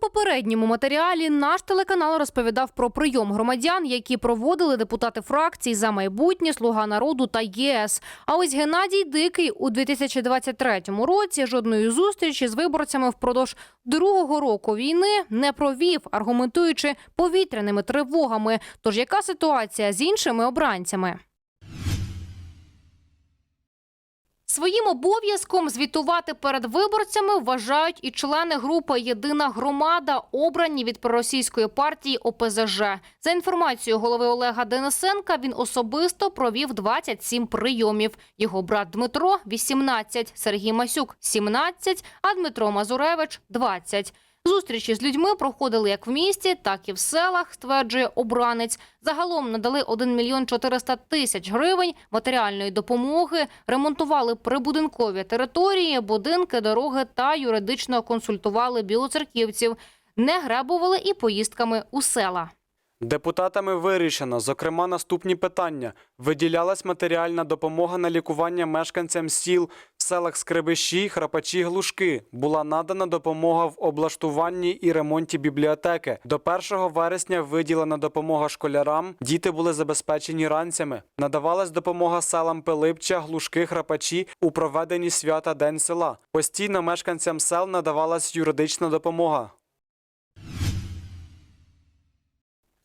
попередньому матеріалі наш телеканал розповідав про прийом громадян, які проводили депутати фракцій за майбутнє, Слуга народу та ЄС. А ось Геннадій Дикий у 2023 році жодної зустрічі з виборцями впродовж другого року війни не провів, аргументуючи повітряними тривогами. Тож яка ситуація з іншими обранцями? Своїм обов'язком звітувати перед виборцями вважають і члени групи Єдина громада, обрані від проросійської партії ОПЗЖ. За інформацією голови Олега Денисенка, він особисто провів 27 прийомів. Його брат Дмитро 18, Сергій Масюк 17, а Дмитро Мазуревич 20. Зустрічі з людьми проходили як в місті, так і в селах, стверджує обранець. Загалом надали 1 мільйон 400 тисяч гривень матеріальної допомоги, ремонтували прибудинкові території, будинки, дороги та юридично консультували білоцерківців. Не гребували і поїздками у села. Депутатами вирішено, зокрема, наступні питання: виділялась матеріальна допомога на лікування мешканцям сіл в селах Скребищі, Храпачі, Глушки. Була надана допомога в облаштуванні і ремонті бібліотеки. До 1 вересня виділена допомога школярам. Діти були забезпечені ранцями. Надавалась допомога селам Пилипча, Глушки, Храпачі у проведенні свята День села. Постійно мешканцям сел надавалась юридична допомога.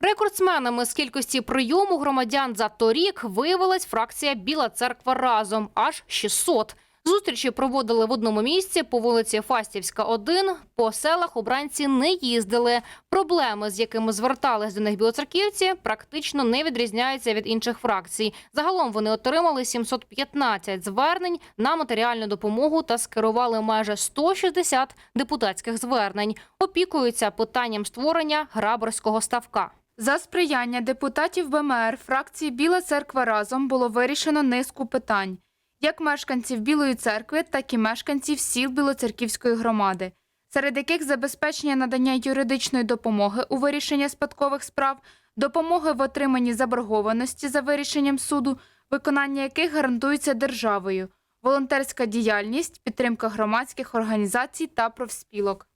Рекордсменами з кількості прийому громадян за торік виявилась фракція Біла Церква разом аж 600. Зустрічі проводили в одному місці по вулиці Фастівська, 1. По селах обранці не їздили. Проблеми, з якими звертались до них білоцерківці, практично не відрізняються від інших фракцій. Загалом вони отримали 715 звернень на матеріальну допомогу та скерували майже 160 депутатських звернень. Опікуються питанням створення грабарського ставка. За сприяння депутатів БМР фракції Біла церква разом було вирішено низку питань, як мешканців Білої церкви, так і мешканців сіл Білоцерківської громади, серед яких забезпечення надання юридичної допомоги у вирішенні спадкових справ, допомоги в отриманні заборгованості за вирішенням суду, виконання яких гарантується державою, волонтерська діяльність, підтримка громадських організацій та профспілок.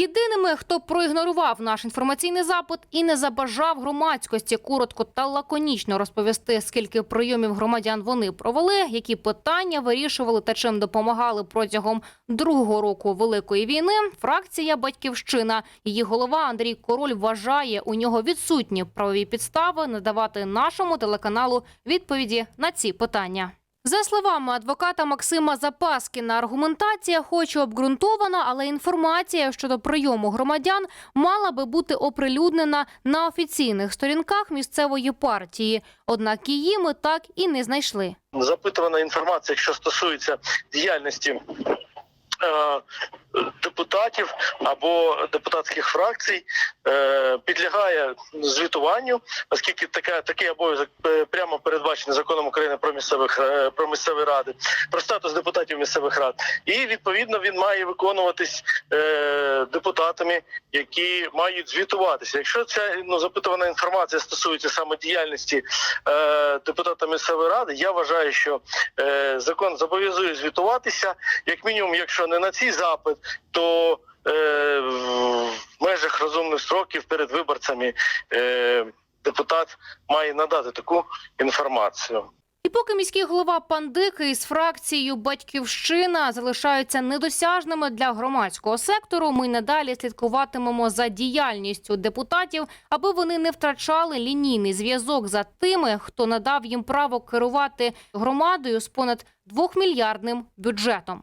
Єдиними, хто проігнорував наш інформаційний запит і не забажав громадськості коротко та лаконічно розповісти, скільки прийомів громадян вони провели, які питання вирішували та чим допомагали протягом другого року великої війни. Фракція Батьківщина, її голова Андрій Король вважає, у нього відсутні правові підстави надавати нашому телеканалу відповіді на ці питання. За словами адвоката Максима Запаскіна, аргументація хоч і обґрунтована, але інформація щодо прийому громадян мала би бути оприлюднена на офіційних сторінках місцевої партії. Однак її ми так і не знайшли. запитувана інформація, що стосується діяльності е, депутатів або депутатських фракцій, е, підлягає звітуванню, оскільки така такий обов'язок е, прямо передбачений законом України про місцевих е, про місцеві ради, про статус депутатів місцевих рад, і відповідно він має виконуватись е, депутатами, які мають звітуватися. Якщо ця ну запитувана інформація стосується саме діяльності е, депутата місцевої ради, я вважаю, що е, закон зобов'язує звітуватися, як мінімум, якщо не на цей запит, то е, в межах розумних строків перед виборцями е, депутат має надати таку інформацію. І поки міський голова пан Дикий з фракцією Батьківщина залишаються недосяжними для громадського сектору, ми надалі слідкуватимемо за діяльністю депутатів, аби вони не втрачали лінійний зв'язок за тими, хто надав їм право керувати громадою з понад двохмільярдним бюджетом.